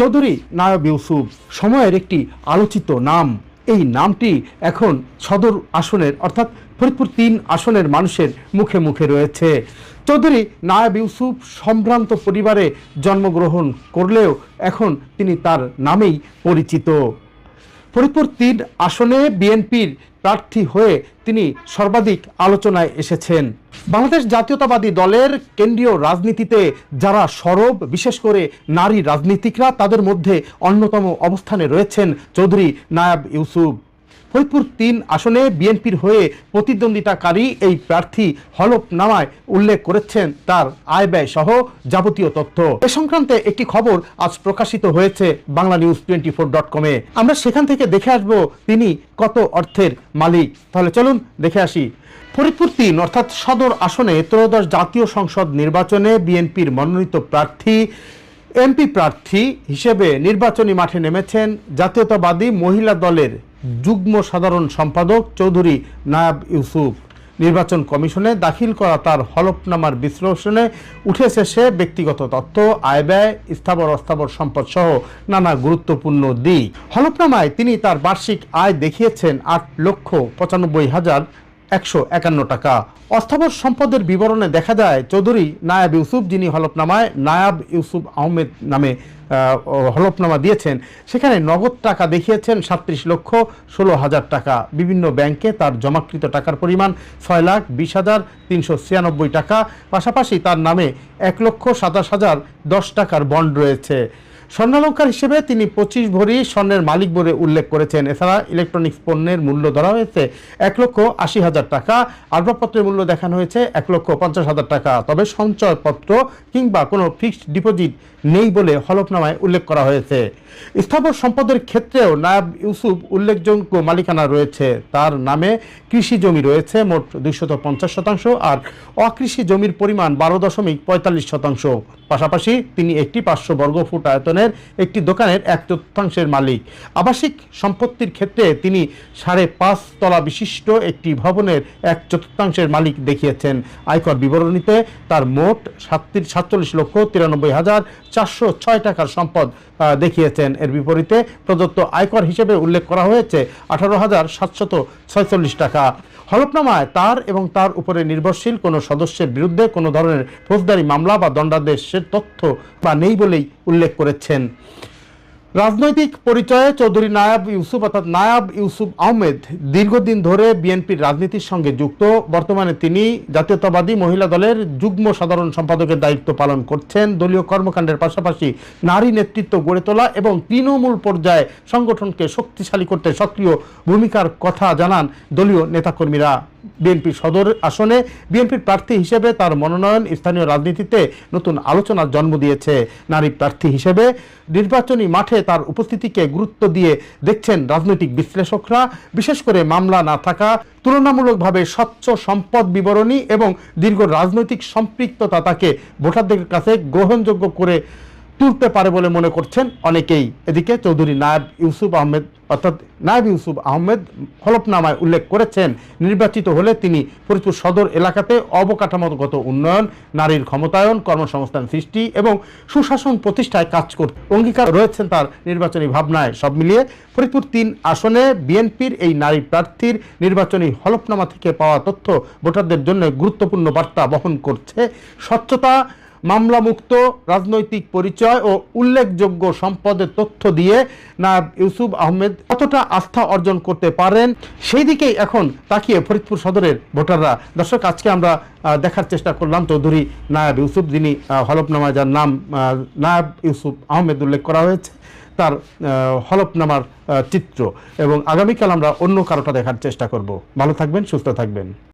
চৌধুরী নায়ব ইউসুফ, সময়ের একটি আলোচিত নাম। এই নামটি এখন সদর আসনের অর্থাৎ ফরিদপুর তিন আসনের মানুষের মুখে মুখে রয়েছে। চৌধুরী নায়ব ইউসুফ সম্ভ্রান্ত পরিবারে জন্মগ্রহণ করলেও এখন তিনি তার নামেই পরিচিত। ফরিদপুর তিন আসনে বিএনপির প্রার্থী হয়ে তিনি সর্বাধিক আলোচনায় এসেছেন। বাংলাদেশ জাতীয়তাবাদী দলের কেন্দ্রীয় রাজনীতিতে যারা সরব, বিশেষ করে নারী রাজনীতিকরা, তাদের মধ্যে অন্যতম অবস্থানে রয়েছেন চৌধুরী নায়াব ইউসুফ। ফরিদপুর তিন আসনে বিএনপির হয়ে প্রতিদ্বন্দ্বিতাকারী এই প্রার্থী হলফনামায় উল্লেখ করেছেন তার আয় ব্যয় সহ যাবতীয় তথ্য। এ সংক্রান্তে একটি খবর আজ প্রকাশিত হয়েছে Bangla news twenty four dot কমে আমরা সেখান থেকে দেখে আসব তিনি কত অর্থের মালিক। তাহলে চলুন দেখে আসি। ফরিদপুর তিন অর্থাৎ সদর আসনে ত্রয়োদশ জাতীয় সংসদ নির্বাচনে বিএনপির মনোনীত প্রার্থী, এমপি প্রার্থী হিসেবে নির্বাচনী মাঠে নেমেছেন জাতীয়তাবাদী মহিলা দলের যুগ্ম সাধারণ সম্পাদক চৌধুরী নায়াব ইউসুফ। নির্বাচন কমিশনে দাখিল করা তার হলফনামার বিশ্লেষণে উঠেছে সে ব্যক্তিগত তথ্য, আয় ব্যয়, স্থাবর অস্থাবর সম্পদ সহ নানা গুরুত্বপূর্ণ দিক। হলফনামায় তিনি তার বার্ষিক আয় দেখিয়েছেন আট লক্ষ পঁচানব্বই হাজার একশো একান্ন টাকা। অস্থাবর সম্পদের বিবরণে দেখা যায়, চৌধুরী নায়াব ইউসুফ, যিনি হলফনামায় নায়াব ইউসুফ আহমেদ নামে হলফনামা দিয়েছেন, সেখানে নগদ টাকা দেখিয়েছেন সাতত্রিশ লক্ষ ষোলো হাজার টাকা। বিভিন্ন ব্যাংকে তার জমাকৃত টাকার পরিমাণ ছয় লাখ বিশ হাজার তিনশো ছিয়ানব্বই টাকা। পাশাপাশি তার নামে এক লক্ষ সাতাশ হাজার দশ টাকার বন্ড রয়েছে। স্বর্ণালঙ্কার হিসেবে তিনি পঁচিশ ভরি স্বর্ণের মালিক বলে উল্লেখ করেছেন। এছাড়া ইলেকট্রনিক্স পণ্যের মূল্য ধরা হয়েছে এক লক্ষ আশি হাজার টাকা, আসবাবপত্রের মূল্য দেখানো হয়েছে এক লক্ষ পঞ্চাশ হাজার টাকা। তবে সঞ্চয়পত্র কিংবা কোনো ফিক্সড ডিপোজিট নেই বলে হলফনামায় উল্লেখ করা হয়েছে। স্থাবর সম্পদের ক্ষেত্রেও নায়াব ইউসুফ উল্লেখযোগ্য মালিকানা রয়েছে। তার নামে কৃষি জমি রয়েছে, মোট দুইশত পঞ্চাশ শতাংশ, আর অকৃষি জমির পরিমাণ বারো দশমিক পঁয়তাল্লিশ শতাংশ। পাশাপাশি তিনি একটি পাঁচশো বর্গফুট আয়তনের একটি দোকানের এক চতুর্থাংশের মালিক। আবাসিক সম্পত্তির ক্ষেত্রে তিনি সাড়ে পাঁচ তলা বিশিষ্ট একটি ভবনের এক চতুর্থাংশের মালিক দেখিয়েছেন। আয়কর বিবরণীতে তার মোট সাতত্রিশ সাতচল্লিশ লক্ষ তিরানব্বই হাজার চারশো ছয় টাকার সম্পদ দেখিয়েছেন। এর বিপরীতে প্রদত্ত আয়কর হিসেবে উল্লেখ করা হয়েছে আঠারো হাজার সাতশত ছয়চল্লিশ টাকা। হলফনামায় তার এবং তার উপরে নির্ভরশীল কোনো সদস্যের বিরুদ্ধে কোনো ধরনের ফৌজদারি মামলা বা দণ্ডাদেশের তথ্য বা নেই বলেই উল্লেখ করেছেন। রাজনৈতিক পরিচয়ে চৌধুরী নায়াব ইউসুফ অর্থাৎ নায়াব ইউসুফ আহমেদ দীর্ঘদিন ধরে বিএনপির রাজনীতির সঙ্গে যুক্ত। বর্তমানে তিনি জাতীয়তাবাদী মহিলা দলের যুগ্ম সাধারণ সম্পাদকের দায়িত্ব পালন করছেন। দলীয় কর্মকাণ্ডের পাশাপাশি নারী নেতৃত্ব গড়ে তোলা এবং তৃণমূল পর্যায়ে সংগঠনকে শক্তিশালী করতে সক্রিয় ভূমিকার কথা জানান দলীয় নেতাকর্মীরা। বিএনপি সদর আসনে বিএনপির প্রার্থী হিসেবে তার মনোনয়ন স্থানীয় রাজনীতিতে নতুন আলোচনার জন্ম দিয়েছে। নারী প্রার্থী হিসেবে নির্বাচনী মাঠে তার উপস্থিতিকে গুরুত্ব দিয়ে দেখছেন রাজনৈতিক বিশ্লেষকরা। বিশেষ করে মামলা না থাকা, তুলনামূলকভাবে স্বচ্ছ সম্পদ বিবরণী এবং দীর্ঘ রাজনৈতিক সম্পৃক্ততা তাকে ভোটারদের কাছে গ্রহণযোগ্য করে তুলতে পারে বলে মনে করছেন অনেকেই। এদিকে চৌধুরী নায়েব ইউসুফ আহমেদ, অর্থাৎ নায়েব ইউসুফ আহমেদ হলফনামায় উল্লেখ করেছেন, নির্বাচিত হলে তিনি ফরিদপুর সদর এলাকাতে অবকাঠামোগত উন্নয়ন, নারীর ক্ষমতায়ন, কর্মসংস্থান সৃষ্টি এবং সুশাসন প্রতিষ্ঠায় কাজ করতে অঙ্গীকার রয়েছেন তার নির্বাচনী ভাবনায়। সব মিলিয়ে ফরিদপুর তিন আসনে বিএনপির এই নারী প্রার্থীর নির্বাচনী হলফনামা থেকে পাওয়া তথ্য ভোটারদের জন্য গুরুত্বপূর্ণ বার্তা বহন করছে স্বচ্ছতা মামলামুক্ত রাজনৈতিক পরিচয় ও উল্লেখযোগ্য সম্পদের তথ্য দিয়ে নায়াব ইউসুফ আহমেদ কতটা আস্থা অর্জন করতে পারেন সেই দিকেই এখন তাকিয়ে ফরিদপুর সদরের ভোটাররা। দর্শক আজকে আমরা দেখার চেষ্টা করলাম চৌধুরী নায়াব ইউসুফ যিনি আহ, হলফনামায় যার নাম নায়াব ইউসুফ আহমেদ উল্লেখ করা হয়েছে তার হলফনামার চিত্র। এবং আগামীকাল আমরা অন্য কারোটা দেখার চেষ্টা করব। ভালো থাকবেন সুস্থ থাকবেন।